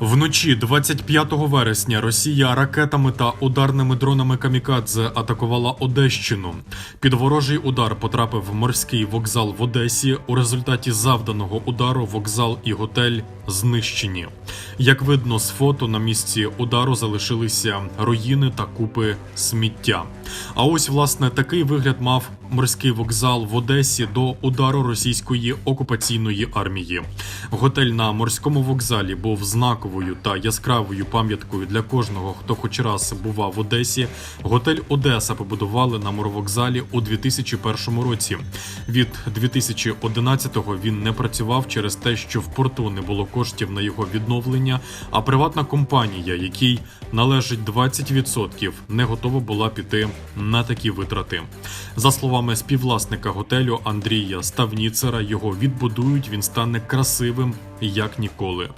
Вночі 25 вересня Росія ракетами та ударними дронами камікадзе атакувала Одещину. Під ворожий удар потрапив морський вокзал в Одесі. У результаті завданого удару вокзал і готель знищені. Як видно з фото, на місці удару залишилися руїни та купи сміття. А ось власне такий вигляд мав морський вокзал в Одесі до удару російської окупаційної армії. Готель на морському вокзалі був знаковою та яскравою пам'яткою для кожного, хто хоч раз бував в Одесі. Готель Одеса побудували на морвокзалі у 2001 році. Від 2011-го він не працював через те, що в порту не було коштів на його відновлення. А приватна компанія, якій належить 20%, не готова була піти на такі витрати. За словами співвласника готелю Андрія Ставніцера, його відбудують. Він стане красивим як ніколи.